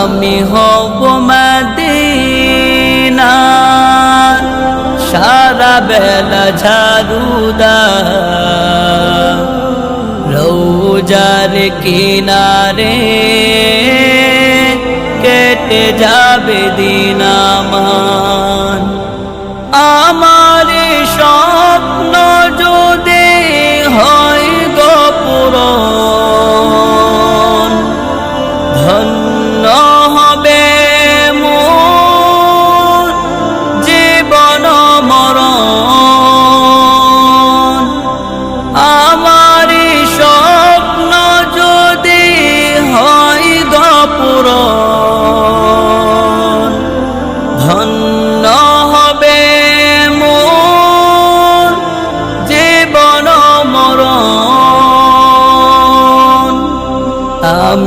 আমি হব মদিনা সারা বেলা ঝাড়ুদার রৌজার কিনারে কেটে যাবে দিন আমার। আমার স্বপ্ন যদি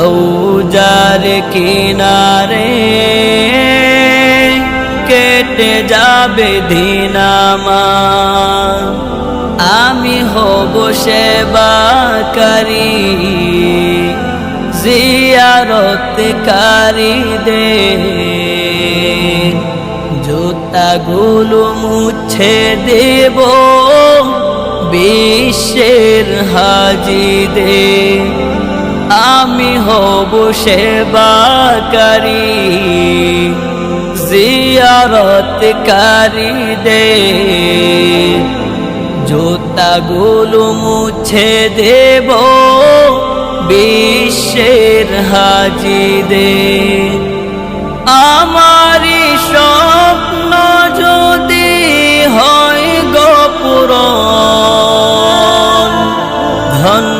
রৌজার কিনারে কেটে যাবে দিন আমার। আমি হব সেবাকারী জিয়ারতকারী দে জুতাগুলো মুছে দেব বিশ্বের হাজি দে আমি হব সেবাকারী, জিয়ারতকারী দে। জুতাগুলো মুছে দেব বিশ্বের হাজি দে আমারি স্বপ্ন যদি হয় গপুর ধন্য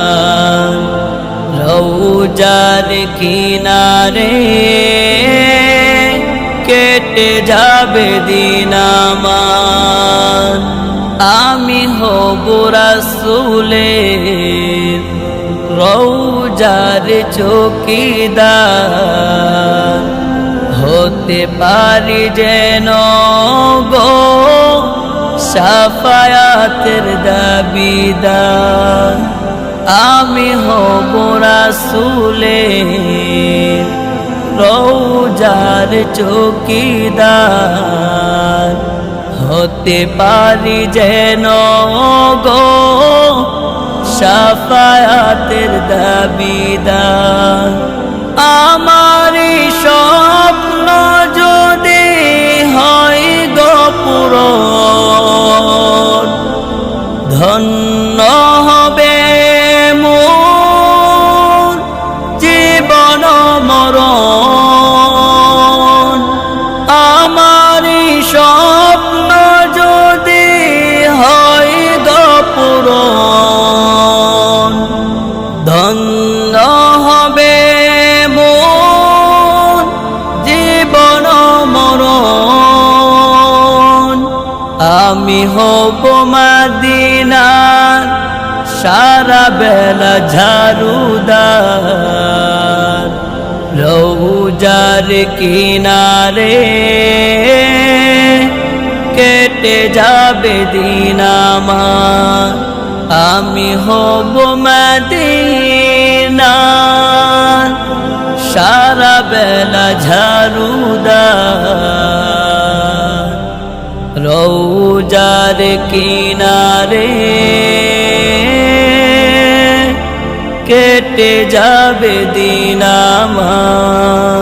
রৌজার কিনারে কেটে যাবে দিন আমার। আমি হব রাসুলের রৌজার চৌকিদার। হতে পারি যেন গো সাফায়াতের দাবিদার। আমি হব রাসুলের রৌজার চৌকিদার। হতে পারি যেন গো সাফায়াতের দাবিদার। আমার স্বপ্ন যদি হয় গপুর ধন্য ধন্য হবে মোর জীবন মরণ। আমি হব মদিনার সারা বেলা ঝাড়ুদার। রৌজার কিনারে কেটে যাবে দিন আমি হব মদিনার সারা বেলা ঝাড়ুদার রৌজার কিনারে কেটে যাবে দিন আমার।